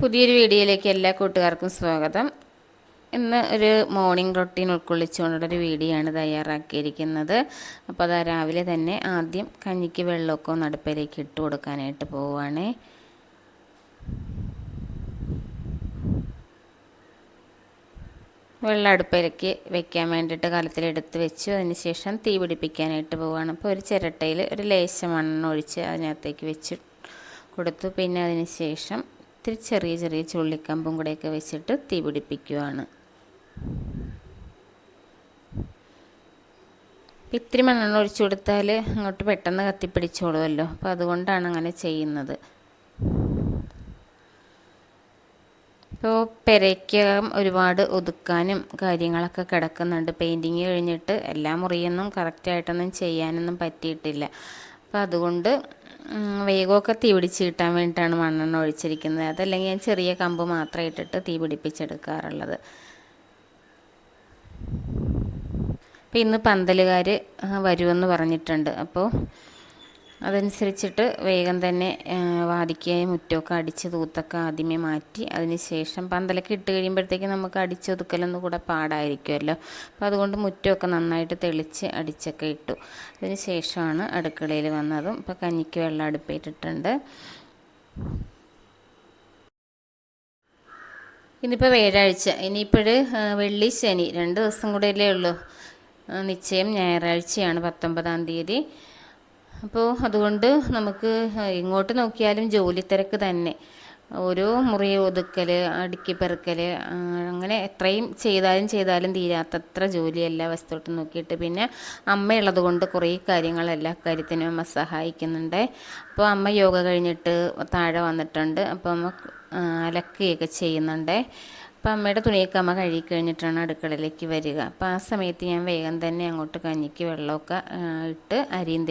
പുതിയൊരു വീഡിയോയിലേക്ക് എല്ലാ കൂട്ടുകാർക്കും സ്വാഗതം. ഇന്ന് ഒരു മോർണിംഗ് റൊട്ടീൻ ഉൾക്കൊള്ളിച്ചുകൊണ്ടുള്ളൊരു വീഡിയോ ആണ് തയ്യാറാക്കിയിരിക്കുന്നത്. അപ്പോൾ അതാ രാവിലെ തന്നെ ആദ്യം കഞ്ഞിക്ക് വെള്ളമൊക്കെ ഒന്ന് അടുപ്പിലേക്ക് ഇട്ട് കൊടുക്കാനായിട്ട് പോവുകയാണേ വെള്ളം അടുപ്പിലേക്ക് വെക്കാൻ വേണ്ടിയിട്ട് കലത്തിലെടുത്ത് വെച്ചു. അതിന് ശേഷം തീ പിടിപ്പിക്കാനായിട്ട് പോവുകയാണ് അപ്പോൾ ഒരു ചിരട്ടയിൽ ഒരു ലേശം മണ്ണെണ്ണ ഒഴിച്ച് അതിനകത്തേക്ക് വെച്ച് കൊടുത്തു. പിന്നെ അതിന് ശേഷം ഇത്തിരി ചെറിയ ചെറിയ ചുള്ളിക്കമ്പും കൂടെയൊക്കെ വെച്ചിട്ട് തീ പിടിപ്പിക്കുകയാണ് ഇത്തിരി മണ്ണെണ്ണ ഒഴിച്ചു കൊടുത്താൽ അങ്ങോട്ട് പെട്ടെന്ന് കത്തിപ്പിടിച്ചോളുമല്ലോ. അപ്പോൾ അതുകൊണ്ടാണ് അങ്ങനെ ചെയ്യുന്നത്. ഇപ്പോൾ പെരയ്ക്കകം ഒരുപാട് ഒതുക്കാനും കാര്യങ്ങളൊക്കെ കിടക്കുന്നുണ്ട്. പെയിന്റിങ് കഴിഞ്ഞിട്ട് എല്ലാ മുറിയൊന്നും കറക്റ്റായിട്ടൊന്നും ചെയ്യാനൊന്നും പറ്റിയിട്ടില്ല. അപ്പോൾ അതുകൊണ്ട് വേഗമൊക്കെ തീ പിടിച്ച് കിട്ടാൻ വേണ്ടിയിട്ടാണ് മണ്ണെണ്ണ ഒഴിച്ചിരിക്കുന്നത്. അതല്ലെങ്കിൽ ഞാൻ ചെറിയ കമ്പ് മാത്രം ഇട്ടിട്ട് തീ പിടിപ്പിച്ചെടുക്കാറുള്ളത്. അപ്പോൾ ഇന്ന് പന്തലുകാർ വരുമെന്ന് പറഞ്ഞിട്ടുണ്ട്. അപ്പോൾ അതനുസരിച്ചിട്ട് വേഗം തന്നെ വാതിക്കായ മുറ്റമൊക്കെ അടിച്ച് തൂത്തൊക്കെ ആദ്യമേ മാറ്റി അതിനുശേഷം പന്തലൊക്കെ ഇട്ട് കഴിയുമ്പോഴത്തേക്ക് നമുക്ക് അടിച്ചൊതുക്കലൊന്നും കൂടെ പാടായിരിക്കുമല്ലോ. അപ്പോൾ അതുകൊണ്ട് മുറ്റമൊക്കെ നന്നായിട്ട് തെളിച്ച് അടിച്ചൊക്കെ ഇട്ടു. അതിന് ശേഷമാണ് അടുക്കളയിൽ വന്നതും. ഇപ്പോൾ കഞ്ഞിക്ക് വെള്ളം അടുപ്പേറ്റിട്ടുണ്ട് ഇന്നിപ്പോൾ വ്യാഴാഴ്ച ഇനിയിപ്പോൾ വെള്ളി ശനി രണ്ട് ദിവസം കൂടെയല്ലേ ഉള്ളൂ. നിശ്ചയം ഞായറാഴ്ചയാണ് പത്തൊമ്പതാം തീയതി. അപ്പോൾ അതുകൊണ്ട് നമുക്ക് ഇങ്ങോട്ട് നോക്കിയാലും ജോലി തിരക്ക് തന്നെ. ഓരോ മുറി ഒതുക്കൽ അടുക്കി പെറുക്കൽ അങ്ങനെ എത്രയും ചെയ്താലും ചെയ്താലും തീരാത്തത്ര ജോലിയല്ല വസ്തുട്ട് നോക്കിയിട്ട് പിന്നെ അമ്മയുള്ളത് കൊണ്ട് കുറേ കാര്യങ്ങൾ എല്ലാ കാര്യത്തിനും അമ്മ സഹായിക്കുന്നുണ്ട്. അപ്പോൾ അമ്മ യോഗ കഴിഞ്ഞിട്ട് താഴെ വന്നിട്ടുണ്ട്. അപ്പോൾ അമ്മ അലക്കുകയൊക്കെ ചെയ്യുന്നുണ്ട്. അപ്പോൾ അമ്മയുടെ തുണിയൊക്കെ അമ്മ കഴുകി കഴിഞ്ഞിട്ടാണ് അടുക്കളയിലേക്ക് വരിക. അപ്പോൾ ആ സമയത്ത് ഞാൻ വേഗം തന്നെ അങ്ങോട്ട് കഞ്ഞിക്ക് വെള്ളമൊക്കെ ഇട്ട് അരിയും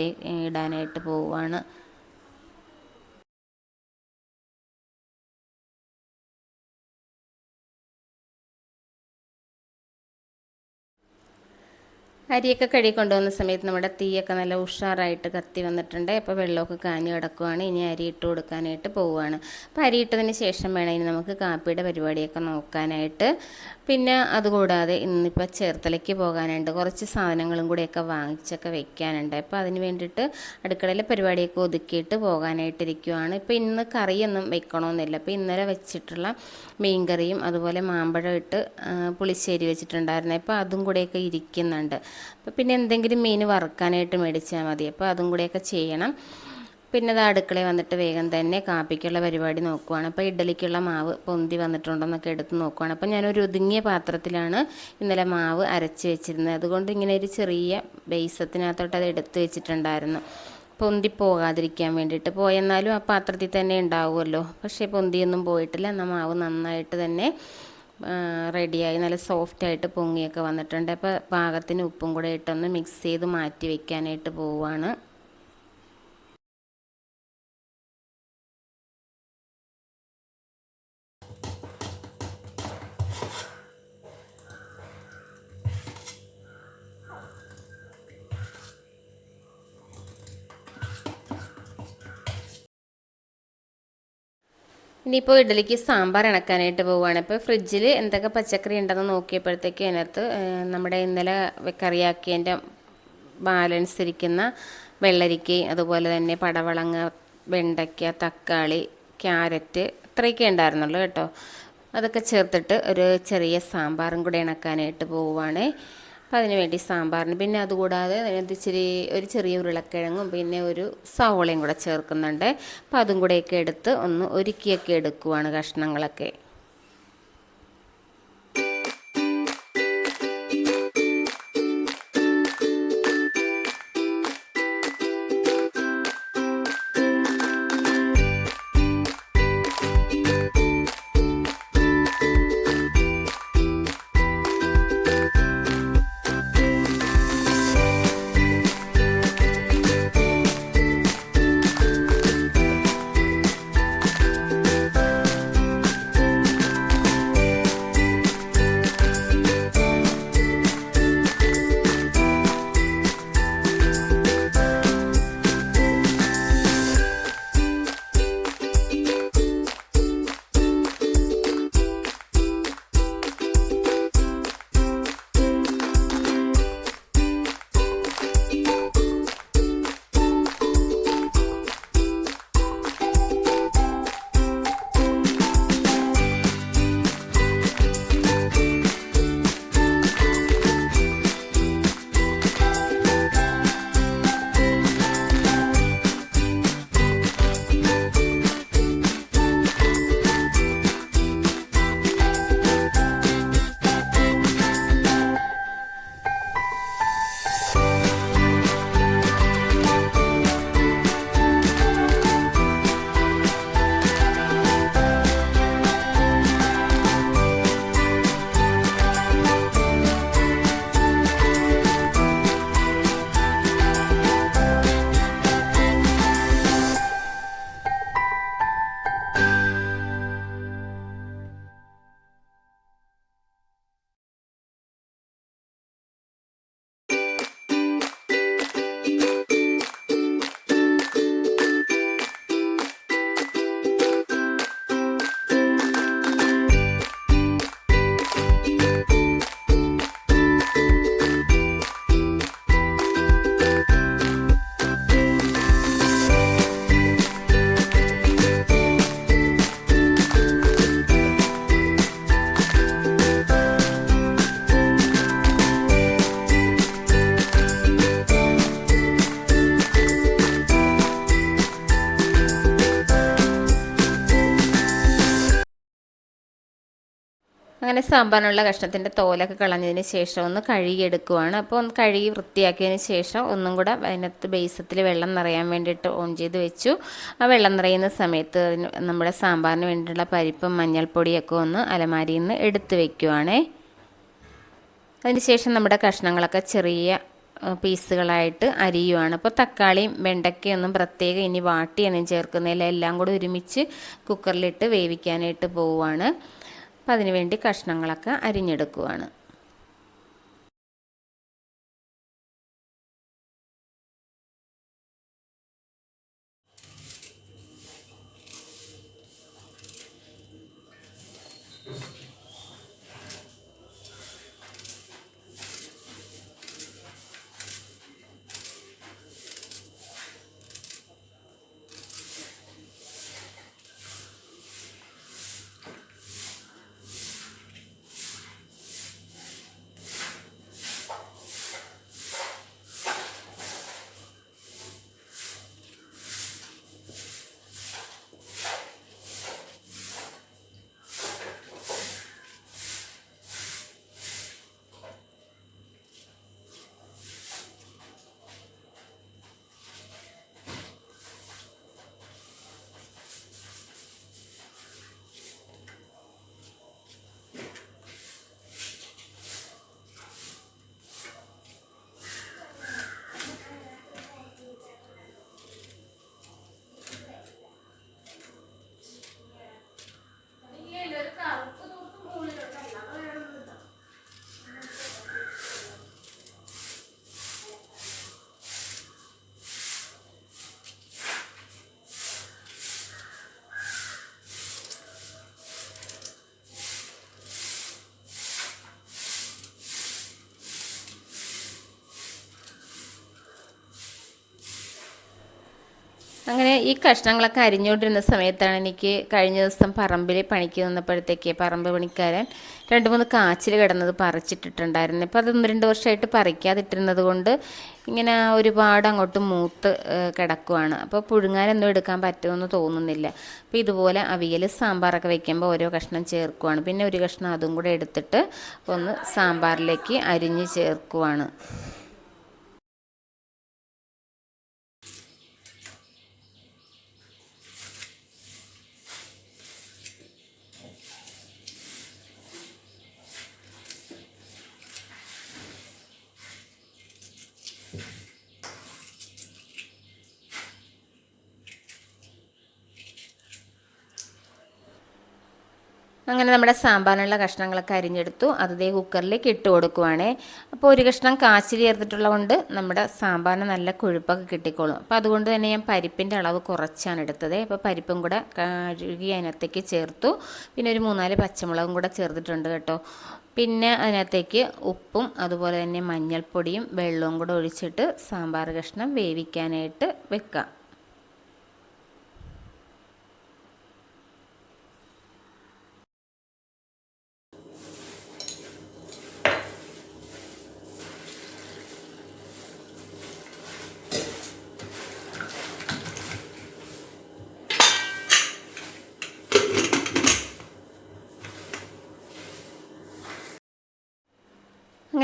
ഇടാനായിട്ട് പോവുകയാണ് അരിയൊക്കെ കഴുകി കൊണ്ടുവന്ന സമയത്ത് നമ്മുടെ തീയൊക്കെ നല്ല ഉഷാറായിട്ട് കത്തി വന്നിട്ടുണ്ട്. അപ്പോൾ വെള്ളമൊക്കെ കാഞ്ഞ് കിടക്കുവാണ്. ഇനി അരി ഇട്ട് കൊടുക്കാനായിട്ട് പോവുകയാണ്. അപ്പോൾ അരി ഇട്ടതിന് ശേഷം വേണം ഇനി നമുക്ക് കാപ്പിയുടെ പരിപാടിയൊക്കെ നോക്കാനായിട്ട്. പിന്നെ അതുകൂടാതെ ഇന്നിപ്പോൾ ചേർത്തലയ്ക്ക് പോകാനുണ്ട്. കുറച്ച് സാധനങ്ങളും കൂടിയൊക്കെ വാങ്ങിച്ചൊക്കെ വെക്കാനുണ്ട്. അപ്പോൾ അതിന് വേണ്ടിയിട്ട് അടുക്കളയിലെ പരിപാടിയൊക്കെ ഒതുക്കിയിട്ട് പോകാനായിട്ടിരിക്കുവാണ്. ഇപ്പോൾ ഇന്ന് കറിയൊന്നും വെക്കണമെന്നില്ല അപ്പോൾ ഇന്നലെ വെച്ചിട്ടുള്ള മീൻകറിയും അതുപോലെ മാമ്പഴം ഇട്ട് പുളിശ്ശേരി വെച്ചിട്ടുണ്ടായിരുന്നു. അപ്പോൾ അതും കൂടെയൊക്കെ ഇരിക്കുന്നുണ്ട്. അപ്പോൾ പിന്നെ എന്തെങ്കിലും മീൻ വറുക്കാനായിട്ട് മേടിച്ചാൽ മതി. അപ്പോൾ അതും കൂടെയൊക്കെ ചെയ്യണം. പിന്നെ അത് അടുക്കളയിൽ വന്നിട്ട് വേഗം തന്നെ കാപ്പിക്കുള്ള പരിപാടി നോക്കുവാണ്. അപ്പോൾ ഇഡ്ഡലിക്കുള്ള മാവ് പൊന്തി വന്നിട്ടുണ്ടോയെന്നൊക്കെ എടുത്ത് നോക്കുവാണ്. അപ്പോൾ ഞാനൊരു ഒതുങ്ങിയ പാത്രത്തിലാണ് ഇന്നലെ മാവ് അരച്ച് വെച്ചിരുന്നത്. അതുകൊണ്ട് ഇങ്ങനെ ഒരു ചെറിയ ബേസത്തിനകത്തോട്ട് അത് എടുത്ത് വെച്ചിട്ടുണ്ടായിരുന്നു. പൊന്തി പോകാതിരിക്കാൻ വേണ്ടിയിട്ട്. പോയെന്നാലും ആ പാത്രത്തിൽ തന്നെ ഉണ്ടാവുമല്ലോ. പക്ഷേ പൊന്തിയൊന്നും പോയിട്ടില്ല. എന്നാൽ മാവ് നന്നായിട്ട് തന്നെ റെഡിയായി നല്ല സോഫ്റ്റായിട്ട് പൊങ്ങിയൊക്കെ വന്നിട്ടുണ്ട്. അപ്പോൾ പാകത്തിന് ഉപ്പും കൂടെ ഇട്ടൊന്ന് മിക്സ് ചെയ്ത് മാറ്റി വെക്കാനായിട്ട് പോവുകയാണ് ഇനിയിപ്പോൾ ഇഡലിക്ക് സാമ്പാർ ഇണക്കാനായിട്ട് പോവുകയാണ്. ഇപ്പോൾ ഫ്രിഡ്ജിൽ എന്തൊക്കെ പച്ചക്കറി ഉണ്ടെന്ന് നോക്കിയപ്പോഴത്തേക്ക് അതിനകത്ത് നമ്മുടെ ഇന്നലെ കറിയാക്കിയതിന്റെ ബാലൻസ് ഇരിക്കുന്ന വെള്ളരിക്കയും അതുപോലെ തന്നെ പടവളങ്ങ വെണ്ടയ്ക്ക തക്കാളി ക്യാരറ്റ് ഇത്രയൊക്കെ ഉണ്ടായിരുന്നുള്ളൂ കേട്ടോ. അതൊക്കെ ചേർത്തിട്ട് ഒരു ചെറിയ സാമ്പാറും കൂടെ ഇണക്കാനായിട്ട് പോവുകയാണേ. അപ്പോൾ അതിന് വേണ്ടി സാമ്പാറിന്. പിന്നെ അതുകൂടാതെ അതിനകത്ത് ഇച്ചിരി ഒരു ചെറിയ ഉരുളക്കിഴങ്ങും പിന്നെ ഒരു സവോളയും കൂടെ ചേർക്കുന്നുണ്ട്. അപ്പോൾ അതും കൂടെയൊക്കെ എടുത്ത് ഒന്ന് ഒരുക്കിയൊക്കെ എടുക്കുവാണ് കഷ്ണങ്ങളൊക്കെ. അങ്ങനെ സാമ്പാറിനുള്ള കഷ്ണത്തിന്റെ തോലൊക്കെ കളഞ്ഞതിന് ശേഷം ഒന്ന് കഴുകിയെടുക്കുവാണ്. അപ്പോൾ ഒന്ന് കഴുകി വൃത്തിയാക്കിയതിന് ശേഷം ഒന്നും കൂടെ അതിനകത്ത് ബേസത്തിൽ വെള്ളം നിറയാൻ വേണ്ടിയിട്ട് ഓൺ ചെയ്ത് വെച്ചു. ആ വെള്ളം നിറയുന്ന സമയത്ത് അതിന് നമ്മുടെ സാമ്പാറിന് വേണ്ടിയിട്ടുള്ള പരിപ്പും മഞ്ഞൾപ്പൊടിയൊക്കെ ഒന്ന് അലമാരിയിൽ നിന്ന് എടുത്ത് വെക്കുവാണേ. അതിനുശേഷം നമ്മുടെ കഷ്ണങ്ങളൊക്കെ ചെറിയ പീസുകളായിട്ട് അരിയുവാണ്. അപ്പോൾ തക്കാളിയും വെണ്ടയ്ക്കയൊന്നും പ്രത്യേകം ഇനി വാട്ടിയൊന്നും ചേർക്കുന്നില്ല എല്ലാം കൂടി ഒരുമിച്ച് കുക്കറിലിട്ട് വേവിക്കാനായിട്ട് പോവുകയാണ് അപ്പം അതിനുവേണ്ടി കഷ്ണങ്ങളൊക്കെ അരിഞ്ഞെടുക്കുവാണ്. അങ്ങനെ ഈ കഷ്ണങ്ങളൊക്കെ അരിഞ്ഞുകൊണ്ടിരുന്ന സമയത്താണ് എനിക്ക് കഴിഞ്ഞ ദിവസം പറമ്പിൽ പണിക്ക് നിന്നപ്പോഴത്തേക്ക് പറമ്പ് പണിക്കാരൻ രണ്ട് മൂന്ന് കാച്ചിൽ കിടന്നത് പറിച്ചിട്ടിട്ടുണ്ടായിരുന്നു. ഇപ്പോൾ അത് ഒന്ന് രണ്ട് വർഷമായിട്ട് പറിക്കാതിട്ടിരുന്നത് കൊണ്ട് ഇങ്ങനെ ഒരുപാട് അങ്ങോട്ട് മൂത്ത് കിടക്കുവാണ്. അപ്പോൾ പുഴുങ്ങാനൊന്നും എടുക്കാൻ പറ്റുമെന്ന് തോന്നുന്നില്ല. അപ്പോൾ ഇതുപോലെ അവിയൽ സാമ്പാറൊക്കെ വെക്കുമ്പോൾ ഓരോ കഷ്ണം ചേർക്കുവാണ്. പിന്നെ ഒരു കഷ്ണം അതും കൂടെ എടുത്തിട്ട് ഒന്ന് സാമ്പാറിലേക്ക് അരിഞ്ഞ് ചേർക്കുവാണ്. അങ്ങനെ നമ്മുടെ സാമ്പാറിനുള്ള കഷ്ണങ്ങളൊക്കെ അരിഞ്ഞെടുത്തു. അത് ദേ കുക്കറിലേക്ക് ഇട്ട് കൊടുക്കുവാണേ. അപ്പോൾ ഒരു കഷ്ണം കാച്ചിൽ ചേർത്തിട്ടുള്ളത് കൊണ്ട് നമ്മുടെ സാമ്പാറിന് നല്ല കൊഴുപ്പൊക്കെ കിട്ടിക്കോളും. അപ്പോൾ അതുകൊണ്ട് തന്നെ ഞാൻ പരിപ്പിന്റെ അളവ് കുറച്ചാണ് എടുത്തത്. അപ്പോൾ പരിപ്പും കൂടെ കഴുകി അതിനകത്തേക്ക് ചേർത്തു. പിന്നെ ഒരു മൂന്നാൽ പച്ചമുളകും കൂടെ ചേർത്തിട്ടുണ്ട് കേട്ടോ. പിന്നെ അതിനകത്തേക്ക് ഉപ്പും അതുപോലെ തന്നെ മഞ്ഞൾപ്പൊടിയും വെള്ളവും കൂടെ ഒഴിച്ചിട്ട് സാമ്പാർ കഷ്ണം വേവിക്കാനായിട്ട് വെക്കാം.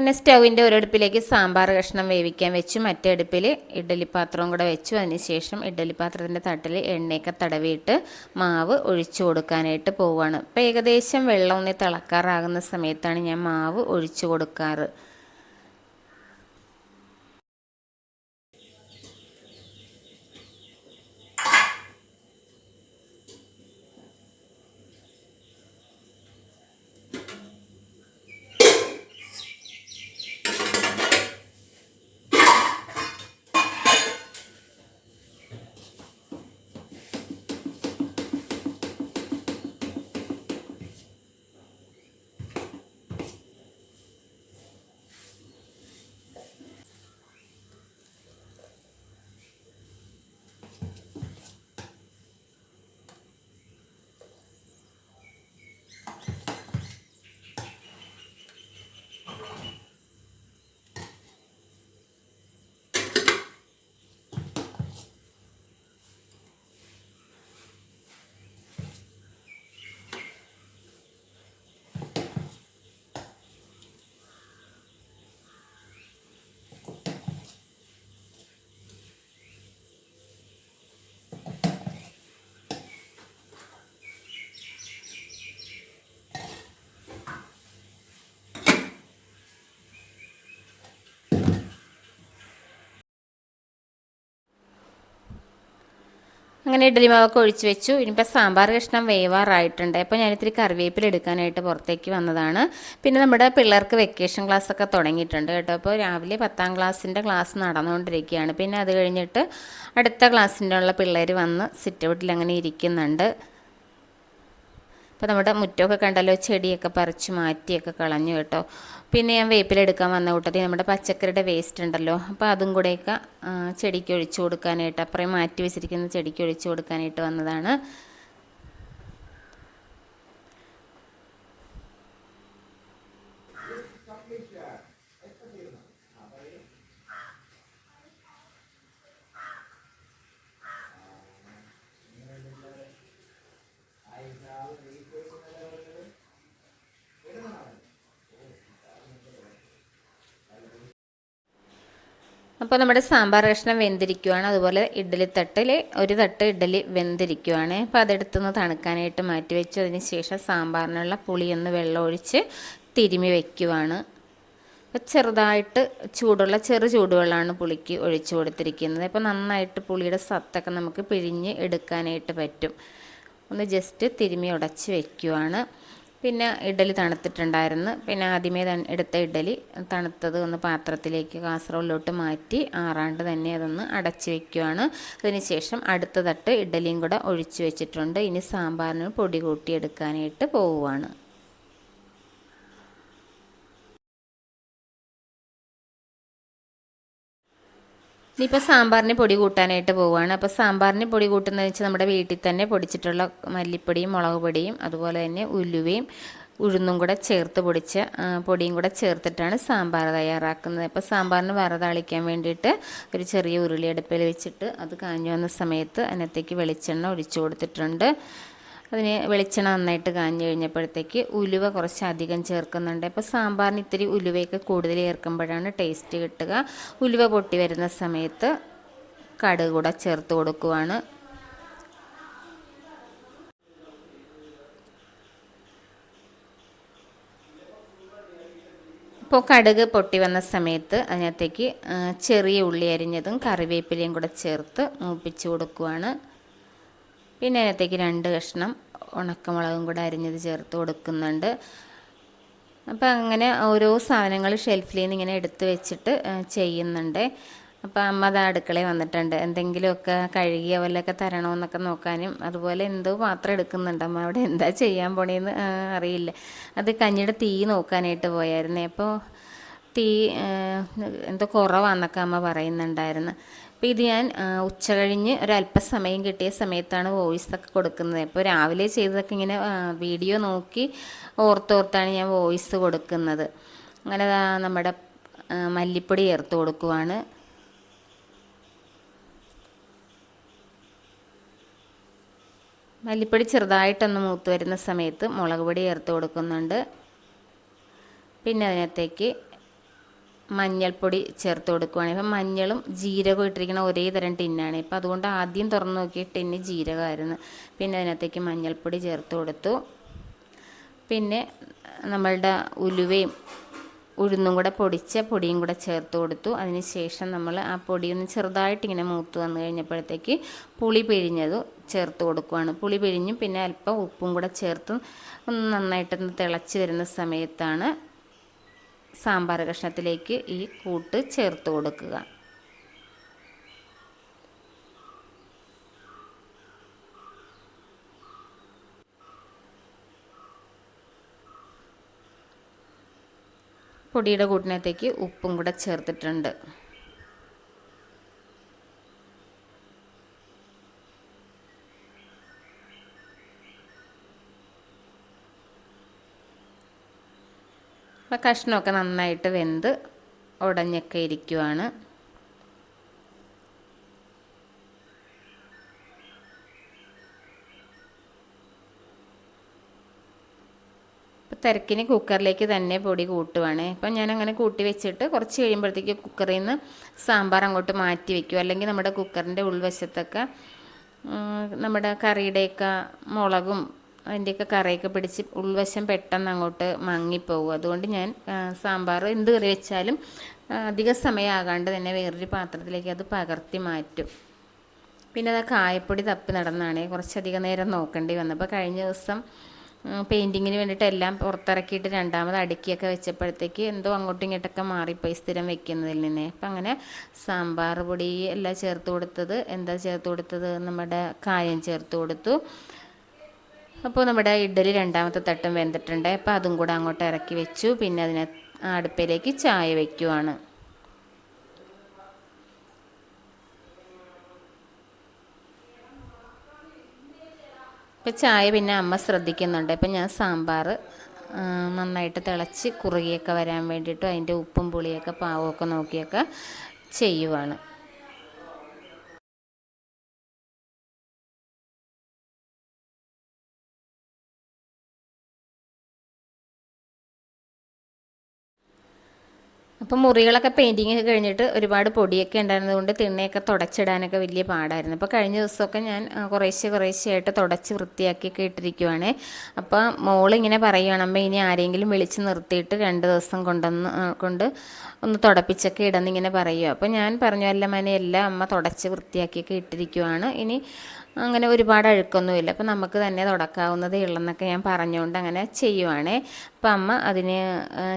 അങ്ങനെ സ്റ്റൗവിന്റെ ഒരു അടുപ്പിലേക്ക് സാമ്പാർ കഷ്ണം വേവിക്കാൻ വെച്ചു. മറ്റേ അടുപ്പിൽ ഇഡ്ഡലി പാത്രവും കൂടെ വെച്ചു. അതിനുശേഷം ഇഡ്ഡലി പാത്രത്തിന്റെ തട്ടിൽ എണ്ണയൊക്കെ തടവിയിട്ട് മാവ് ഒഴിച്ചു കൊടുക്കാനായിട്ട് പോവുകയാണ്. അപ്പോൾ ഏകദേശം വെള്ളം ഒന്ന് തിളക്കാറാകുന്ന സമയത്താണ് ഞാൻ മാവ് ഒഴിച്ചു കൊടുക്കാറ്. അങ്ങനെ ഇഡ്ഡലി മാവൊക്കെ ഒഴിച്ച് വെച്ചു. ഇനിയിപ്പോൾ സാമ്പാർ കഷ്ണം വേവാറായിട്ടുണ്ട്. അപ്പോൾ ഞാനിത്തിരി കറിവേപ്പില എടുക്കാനായിട്ട് പുറത്തേക്ക് വന്നതാണ്. പിന്നെ നമ്മുടെ പിള്ളേർക്ക് വെക്കേഷൻ ക്ലാസ് ഒക്കെ തുടങ്ങിയിട്ടുണ്ട് കേട്ടോ. അപ്പോൾ രാവിലെ പത്താം ക്ലാസ്സിന്റെ ക്ലാസ് നടന്നുകൊണ്ടിരിക്കുകയാണ്. പിന്നെ അത് കഴിഞ്ഞിട്ട് അടുത്ത ക്ലാസ്സിന്റെ ഉള്ള പിള്ളേർ വന്ന് സിറ്റ് ഔട്ടിൽ അങ്ങനെ ഇരിക്കുന്നുണ്ട്. അപ്പോൾ നമ്മുടെ മുറ്റമൊക്കെ കണ്ടല്ലോ ചെടിയൊക്കെ പറിച്ച് മാറ്റിയൊക്കെ കളഞ്ഞു കേട്ടോ. പിന്നെ ഞാൻ വേപ്പിലെടുക്കാൻ വന്ന കൂട്ടത്തിൽ നമ്മുടെ പച്ചക്കറിയുടെ വേസ്റ്റ് ഉണ്ടല്ലോ അപ്പോൾ അതും കൂടെയൊക്കെ ചെടിക്ക് ഒഴിച്ചു കൊടുക്കാനായിട്ട് അപ്പുറം മാറ്റി വെച്ചിരിക്കുന്ന ചെടിക്ക് ഒഴിച്ചു കൊടുക്കാനായിട്ട് വന്നതാണ്. അപ്പോൾ നമ്മുടെ സാമ്പാർ കഷ്ണം വെന്തിരിക്കുവാണ്. അതുപോലെ ഇഡ്ഡലി തട്ടിൽ ഒരു തട്ട് ഇഡ്ഡലി വെന്തിരിക്കുവാണ്. അപ്പോൾ അതെടുത്തുനിന്ന് തണുക്കാനായിട്ട് മാറ്റി വെച്ചു അതിന് ശേഷം സാമ്പാറിനുള്ള പുളിയൊന്ന് വെള്ളം ഒഴിച്ച് തിരുമി വയ്ക്കുവാണ് അപ്പോൾ ചെറുതായിട്ട് ചൂടുള്ള ചെറു ചൂടുവെള്ളമാണ് പുളിക്ക് ഒഴിച്ചു കൊടുത്തിരിക്കുന്നത്. അപ്പോൾ നന്നായിട്ട് പുളിയുടെ സത്തൊക്കെ നമുക്ക് പിഴിഞ്ഞ് എടുക്കാനായിട്ട് പറ്റും. ഒന്ന് ജസ്റ്റ് തിരുമി ഉടച്ച് വയ്ക്കുവാണ് പിന്നെ ഇഡ്ഡലി തണുത്തിട്ടുണ്ടായിരുന്നു. പിന്നെ ആദ്യമേ എടുത്ത ഇഡ്ഡലി തണുത്തത് ഒന്ന് പാത്രത്തിലേക്ക് കാസറോളിലോട്ട് മാറ്റി ആറാണ്ട് തന്നെ അതൊന്ന് അടച്ചു വെക്കുകയാണ് അതിനുശേഷം അടുത്ത തട്ട് ഇഡ്ഡലിയും കൂടെ ഒഴിച്ചു വെച്ചിട്ടുണ്ട്. ഇനി സാമ്പാറിന് പൊടി കൂട്ടിയെടുക്കാനായിട്ട് പോവുകയാണ് ഇനിയിപ്പോൾ സാമ്പാറിന് പൊടി കൂട്ടാനായിട്ട് പോവുകയാണ് അപ്പോൾ സാമ്പാറിന് പൊടി കൂട്ടുന്നത് വെച്ചാൽ നമ്മുടെ വീട്ടിൽ തന്നെ പൊടിച്ചിട്ടുള്ള മല്ലിപ്പൊടിയും മുളക് പൊടിയും അതുപോലെ തന്നെ ഉലുവയും ഉഴുന്നും കൂടെ ചേർത്ത് പൊടിച്ച പൊടിയും കൂടെ ചേർത്തിട്ടാണ് സാമ്പാർ തയ്യാറാക്കുന്നത്. അപ്പോൾ സാമ്പാറിന് വറതാളിക്കാൻ വേണ്ടിയിട്ട് ഒരു ചെറിയ ഉരുളി അടുപ്പിൽ വെച്ചിട്ട് അത് കാഞ്ഞു വന്ന സമയത്ത് അതിനകത്തേക്ക് വെളിച്ചെണ്ണ ഒഴിച്ചു കൊടുത്തിട്ടുണ്ട്. അതിന് വെളിച്ചെണ്ണ നന്നായിട്ട് കാഞ്ഞു കഴിഞ്ഞപ്പോഴത്തേക്ക് ഉലുവ കുറച്ച് അധികം ചേർക്കുന്നുണ്ട്. അപ്പോൾ സാമ്പാറിന് ഇത്തിരി ഉലുവയൊക്കെ കൂടുതൽ ചേർക്കുമ്പോഴാണ് ടേസ്റ്റ് കിട്ടുക. ഉലുവ പൊട്ടി വരുന്ന സമയത്ത് കടുക് കൂടെ ചേർത്ത് കൊടുക്കുവാണ്. ഇപ്പോൾ കടുക് പൊട്ടി വന്ന സമയത്ത് അതിനകത്തേക്ക് ചെറിയ ഉള്ളി അരിഞ്ഞതും കറിവേപ്പിലയും കൂടെ ചേർത്ത് മൂപ്പിച്ച് കൊടുക്കുവാണ്. പിന്നെ അതിനകത്തേക്ക് രണ്ട് കഷ്ണം ഉണക്കമുളകും കൂടെ അരിഞ്ഞത് ചേർത്ത് കൊടുക്കുന്നുണ്ട്. അപ്പോൾ അങ്ങനെ ഓരോ സാധനങ്ങൾ ഷെൽഫിൽ നിന്ന് ഇങ്ങനെ എടുത്ത് വെച്ചിട്ട് ചെയ്യുന്നുണ്ട്. അപ്പോൾ അമ്മ അത് അടുക്കളയിൽ വന്നിട്ടുണ്ട്. എന്തെങ്കിലുമൊക്കെ കഴുകിയ പോലെയൊക്കെ തരണമെന്നൊക്കെ നോക്കാനും അതുപോലെ എന്തോ പാത്രം എടുക്കുന്നുണ്ട്. അമ്മ അവിടെ എന്താ ചെയ്യാൻ പോണേന്ന് അറിയില്ല. അത് കഞ്ഞിയുടെ തീ നോക്കാനായിട്ട് പോയായിരുന്നേ. അപ്പോൾ തീ എന്തോ കുറവാന്നൊക്കെ അമ്മ പറയുന്നുണ്ടായിരുന്നു. അപ്പോൾ ഇത് ഞാൻ ഉച്ച കഴിഞ്ഞ് ഒരല്പസമയം കിട്ടിയ സമയത്താണ് വോയിസ് ഒക്കെ കൊടുക്കുന്നത്. അപ്പോൾ രാവിലെ ചെയ്തതൊക്കെ ഇങ്ങനെ വീഡിയോ നോക്കി ഓർത്തോർത്താണ് ഞാൻ വോയിസ് കൊടുക്കുന്നത്. അങ്ങനെ നമ്മുടെ മല്ലിപ്പൊടി ചേർത്ത് കൊടുക്കുവാണ്. മല്ലിപ്പൊടി ചെറുതായിട്ടൊന്ന് മൂത്ത് വരുന്ന സമയത്ത് മുളക് പൊടി ചേർത്ത് കൊടുക്കുന്നുണ്ട്. പിന്നെ അതിനകത്തേക്ക് മഞ്ഞൾപ്പൊടി ചേർത്ത് കൊടുക്കുകയാണ് ഇപ്പം മഞ്ഞളും ജീരകവും ഇട്ടിരിക്കുന്ന ഒരേ തരം ടിന്നാണ് ഇപ്പം അതുകൊണ്ട് ആദ്യം തുറന്ന് നോക്കിയ ടിന്ന് ജീരകമായിരുന്നു. പിന്നെ അതിനകത്തേക്ക് മഞ്ഞൾപ്പൊടി ചേർത്ത് കൊടുത്തു. പിന്നെ നമ്മളുടെ ഉലുവയും ഉഴുന്നും കൂടെ പൊടിച്ച പൊടിയും കൂടെ ചേർത്ത് കൊടുത്തു. അതിന് ശേഷം നമ്മൾ ആ പൊടിയൊന്ന് ചെറുതായിട്ട് ഇങ്ങനെ മൂത്ത് വന്നു കഴിഞ്ഞപ്പോഴത്തേക്ക് പുളി പിഴിഞ്ഞത് ചേർത്ത് കൊടുക്കുവാണ്. പുളി പിഴിഞ്ഞും പിന്നെ അല്പം ഉപ്പും കൂടെ ചേർത്തും ഒന്ന് നന്നായിട്ടൊന്ന് തിളച്ച് വരുന്ന സമയത്താണ് സാമ്പാർ കഷ്ണത്തിലേക്ക് ഈ കൂട്ട് ചേർത്ത് കൊടുക്കുക. പൊടിയുടെ കൂട്ടിനകത്തേക്ക് ഉപ്പും കൂടെ ചേർത്തിട്ടുണ്ട്. കഷ്ണമൊക്കെ നന്നായിട്ട് വെന്ത് ഉടഞ്ഞൊക്കെ ഇരിക്കുവാണ്. തിരക്കിന് കുക്കറിലേക്ക് തന്നെ പൊടി കൂട്ടുവാണ്. ഇപ്പം ഞാൻ അങ്ങനെ കൂട്ടി വെച്ചിട്ട് കുറച്ച് കഴിയുമ്പോഴത്തേക്ക് കുക്കറിൽ നിന്ന് സാമ്പാർ അങ്ങോട്ട് മാറ്റി വെക്കും. അല്ലെങ്കിൽ നമ്മുടെ കുക്കറിന്റെ ഉൾവശത്തൊക്കെ നമ്മുടെ കറിയുടെയൊക്കെ മുളകും അതിന്റെയൊക്കെ കറിയൊക്കെ പിടിച്ച് ഉൾവശം പെട്ടെന്ന് അങ്ങോട്ട് മങ്ങിപ്പോകും. അതുകൊണ്ട് ഞാൻ സാമ്പാർ എന്ത് കറി വെച്ചാലും അധിക സമയമാകാണ്ട് തന്നെ വേറൊരു പാത്രത്തിലേക്ക് അത് പകർത്തി മാറ്റും. പിന്നെ അത് കായപ്പൊടി തപ്പി നടന്നാണ് കുറച്ചധികം നേരം നോക്കേണ്ടി വന്നപ്പോൾ കഴിഞ്ഞ ദിവസം പെയിന്റിങ്ങിന് വേണ്ടിയിട്ട് എല്ലാം പുറത്തിറക്കിയിട്ട് രണ്ടാമത് അടുക്കിയൊക്കെ വെച്ചപ്പോഴത്തേക്ക് എന്തോ അങ്ങോട്ടും ഇങ്ങോട്ടൊക്കെ മാറിപ്പോയി സ്ഥിരം വെക്കുന്നതിൽ നിന്ന്. അപ്പം അങ്ങനെ സാമ്പാർ പൊടി എല്ലാം ചേർത്ത് കൊടുത്തത് എന്താ ചേർത്ത് കൊടുത്തത്? നമ്മുടെ കായം ചേർത്ത് കൊടുത്തു. അപ്പോൾ നമ്മുടെ ഇഡ്ഡലി രണ്ടാമത്തെ തട്ടും വെന്തിട്ടുണ്ട്. അപ്പോൾ അതും കൂടെ അങ്ങോട്ട് ഇറക്കി വെച്ചു. പിന്നെ അതിനെ അടുപ്പിലേക്ക് ചായ വയ്ക്കുവാണ് ഇപ്പം ചായ പിന്നെ അമ്മ ശ്രദ്ധിക്കുന്നുണ്ട്. ഇപ്പം ഞാൻ സാമ്പാർ നന്നായിട്ട് തിളച്ച് കുറുകിയൊക്കെ വരാൻ വേണ്ടിയിട്ടും അതിന്റെ ഉപ്പും പുളിയൊക്കെ പാവമൊക്കെ നോക്കിയൊക്കെ ചെയ്യുവാണ്. അപ്പം മുറികളൊക്കെ പെയിന്റിങ് ഒക്കെ കഴിഞ്ഞിട്ട് ഒരുപാട് പൊടിയൊക്കെ ഉണ്ടായിരുന്നതുകൊണ്ട് തിണ്ണയൊക്കെ തുടച്ചിടാനൊക്കെ വലിയ പാടായിരുന്നു. അപ്പോൾ കഴിഞ്ഞ ദിവസമൊക്കെ ഞാൻ കുറേശ്ശെ കുറേശ്ശെയായിട്ട് തുടച്ച് വൃത്തിയാക്കിയൊക്കെ ഇട്ടിരിക്കുവാണ്. അപ്പോൾ മോളിങ്ങനെ പറയുകയാണ് അമ്മ ഇനി ആരെങ്കിലും വിളിച്ച് നിർത്തിയിട്ട് രണ്ട് ദിവസം കൊണ്ടൊന്ന് കൊണ്ട് ഒന്ന് തുടപ്പിച്ചൊക്കെ ഇടന്നിങ്ങനെ പറയുക അപ്പോൾ ഞാൻ പറഞ്ഞു അല്ല മനെ എല്ലാം അമ്മ തുടച്ച് വൃത്തിയാക്കിയൊക്കെ ഇട്ടിരിക്കുവാണ്. ഇനി അങ്ങനെ ഒരുപാട് അഴുക്കൊന്നുമില്ല. അപ്പം നമുക്ക് തന്നെ തുടക്കാവുന്നതേ ഉള്ളെന്നൊക്കെ ഞാൻ പറഞ്ഞുകൊണ്ട് അങ്ങനെ ചെയ്യുവാണേ. അപ്പം അമ്മ അതിന്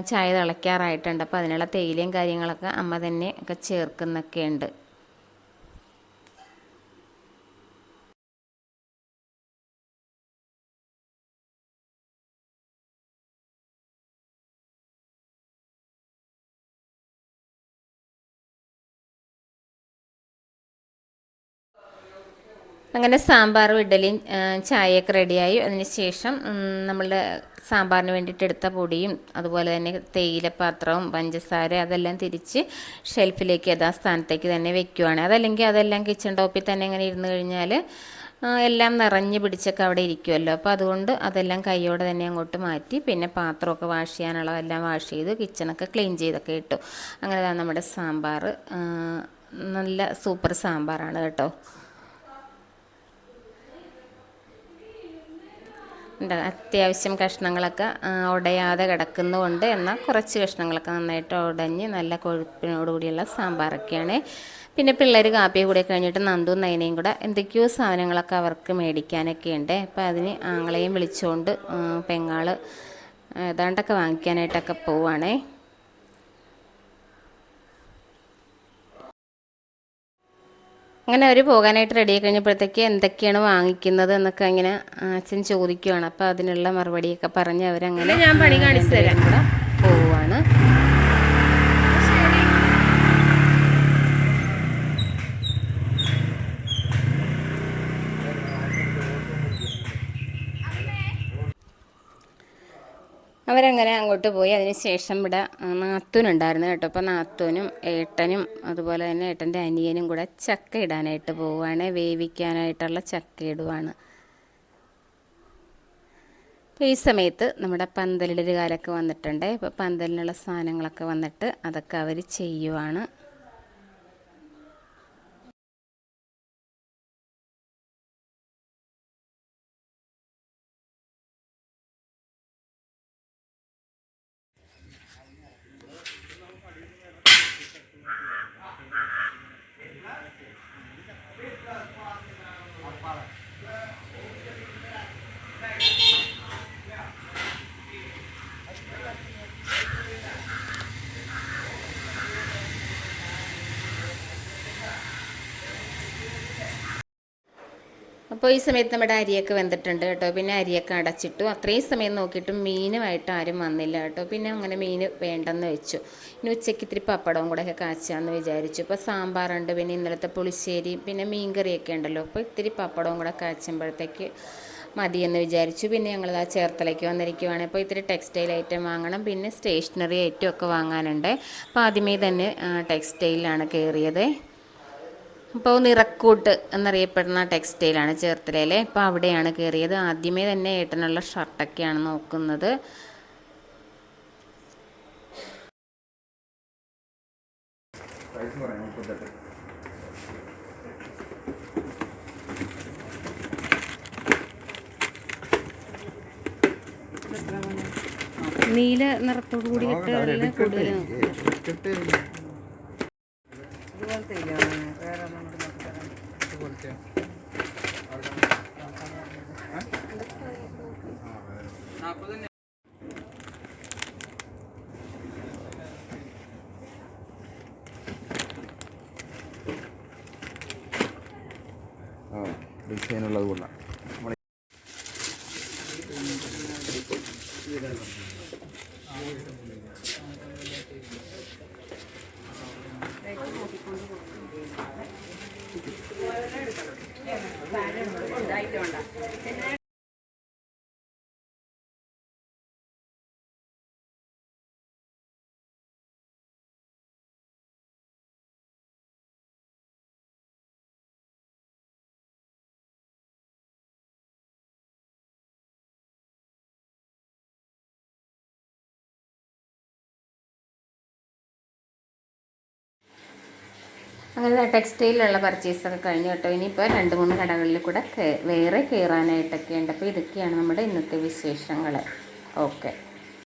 ചായ തിളയ്ക്കാറായിട്ടുണ്ട്. അപ്പോൾ അതിനുള്ള തേയിലയും കാര്യങ്ങളൊക്കെ അമ്മ തന്നെ ഒക്കെ ചേർക്കുന്നൊക്കെ അങ്ങനെ സാമ്പാറും ഇഡലിയും ചായയൊക്കെ റെഡിയായി. അതിന് ശേഷം നമ്മളുടെ സാമ്പാറിന് വേണ്ടിയിട്ട് എടുത്ത പൊടിയും അതുപോലെ തന്നെ തേയിലപ്പാത്രവും പഞ്ചസാര അതെല്ലാം തിരിച്ച് ഷെൽഫിലേക്ക് യഥാസ്ഥാനത്തേക്ക് തന്നെ വെക്കുവാണ്. അതല്ലെങ്കിൽ അതെല്ലാം കിച്ചൺ ടോപ്പിൽ തന്നെ ഇങ്ങനെ ഇരുന്ന് കഴിഞ്ഞാൽ എല്ലാം നിറഞ്ഞ് പിടിച്ചൊക്കെ അവിടെ ഇരിക്കുമല്ലോ അപ്പോൾ അതുകൊണ്ട് അതെല്ലാം കൈയോടെ തന്നെ അങ്ങോട്ട് മാറ്റി പിന്നെ പാത്രമൊക്കെ വാഷ് ചെയ്യാനുള്ളതെല്ലാം വാഷ് ചെയ്ത് കിച്ചണൊക്കെ ക്ലീൻ ചെയ്തൊക്കെ ഇട്ടു. അങ്ങനെ നമ്മുടെ സാമ്പാർ നല്ല സൂപ്പർ സാമ്പാറാണ് കേട്ടോ. അത്യാവശ്യം കഷ്ണങ്ങളൊക്കെ ഉടയാതെ കിടക്കുന്നതുകൊണ്ട് എന്നാൽ കുറച്ച് കഷ്ണങ്ങളൊക്കെ നന്നായിട്ട് ഉടഞ്ഞ് നല്ല കൊഴുപ്പിനോടുകൂടിയുള്ള സാമ്പാറൊക്കെയാണ്. പിന്നെ പിള്ളേർ കാപ്പി കൂടെ കഴിഞ്ഞിട്ട് നന്ദും നയനയും കൂടെ എന്തൊക്കെയോ സാധനങ്ങളൊക്കെ അവർക്ക് മേടിക്കാനൊക്കെ ഉണ്ട്. അപ്പോൾ അതിന് ആങ്ങളെയും വിളിച്ചുകൊണ്ട് പെങ്ങാൾ ഏതാണ്ടൊക്കെ വാങ്ങിക്കാനായിട്ടൊക്കെ പോവുകയാണേ അങ്ങനെ അവർ പോകാനായിട്ട് റെഡി ആയി കഴിഞ്ഞപ്പോഴത്തേക്ക് എന്തൊക്കെയാണ് വാങ്ങിക്കുന്നത് എന്നൊക്കെ അങ്ങനെ അച്ഛൻ ചോദിക്കുവാണ്. അപ്പോൾ അതിനുള്ള മറുപടിയൊക്കെ പറഞ്ഞ് അവരങ്ങനെ ഞാൻ പണി കാണിച്ചു തരാം. പോവുകയാണ് അവരങ്ങനെ അങ്ങോട്ട് പോയി. അതിന് ശേഷം ഇവിടെ നാത്തൂനുണ്ടായിരുന്നു കേട്ടോ. അപ്പോൾ നാത്തൂനും ഏട്ടനും അതുപോലെ തന്നെ ഏട്ടന്റെ അനിയനും കൂടെ ചക്ക ഇടാനായിട്ട് പോവുകയാണ്. വേവിക്കാനായിട്ടുള്ള ചക്ക ഇടുവാണ്. അപ്പോൾ ഈ സമയത്ത് നമ്മുടെ പന്തലിടരുകാരൊക്കെ വന്നിട്ടുണ്ട്. ഇപ്പോൾ പന്തലിനുള്ള സാധനങ്ങളൊക്കെ വന്നിട്ട് അതൊക്കെ അവർ ചെയ്യുവാണ്. അപ്പോൾ ഈ സമയത്ത് നമ്മുടെ അരിയൊക്കെ വെന്തിട്ടുണ്ട് കേട്ടോ. പിന്നെ അരിയൊക്കെ അടച്ചിട്ടു അത്രയും സമയം നോക്കിയിട്ടും മീനുമായിട്ട് ആരും വന്നില്ല കേട്ടോ. പിന്നെ അങ്ങനെ മീൻ വേണ്ടെന്ന് വെച്ചു. ഇനി ഉച്ചയ്ക്ക് ഇത്തിരി പപ്പടവും കൂടെ ഒക്കെ കാച്ചാന്ന് വിചാരിച്ചു. ഇപ്പോൾ സാമ്പാറുണ്ട് പിന്നെ ഇന്നലത്തെ പുളിശ്ശേരി പിന്നെ മീൻകറിയൊക്കെ ഉണ്ടല്ലോ. അപ്പോൾ ഇത്തിരി പപ്പടവും കൂടെ കാച്ചുമ്പോഴത്തേക്ക് മതിയെന്ന് വിചാരിച്ചു. പിന്നെ ഞങ്ങൾ ആ ചേർത്തലയ്ക്ക് വന്നിരിക്കുവാണ്. അപ്പോൾ ഇത്തിരി ടെക്സ്റ്റൈൽ ഐറ്റം വാങ്ങണം പിന്നെ സ്റ്റേഷനറി ഐറ്റം ഒക്കെ വാങ്ങാനുണ്ട്. അപ്പോൾ ആദ്യമേ തന്നെ ടെക്സ്റ്റൈലിലാണ് കയറിയത് അപ്പോൾ നിറക്കൂട്ട് എന്നറിയപ്പെടുന്ന ടെക്സ്റ്റൈലാണ് ചേർത്തലയിലെ. ഇപ്പോൾ അവിടെയാണ് കയറിയത് ആദ്യമേ തന്നെ ഏട്ടനുള്ള ഷർട്ടൊക്കെയാണ് നോക്കുന്നത്. നീല നിറത്തോടു കൂടി കിട്ടുക കൂടുതൽ ഐറ്റം പിന്നെ അങ്ങനെ ടെക്സ്റ്റൈലിലുള്ള പർച്ചേസൊക്കെ കഴിഞ്ഞു കേട്ടോ. ഇനിയിപ്പോൾ രണ്ട് മൂന്ന് കടകളിൽ കൂടെ വേറെ കയറാനായിട്ടൊക്കെ ഉണ്ട്. അപ്പോൾ ഇതൊക്കെയാണ് നമ്മുടെ ഇന്നത്തെ വിശേഷങ്ങൾ ഓക്കെ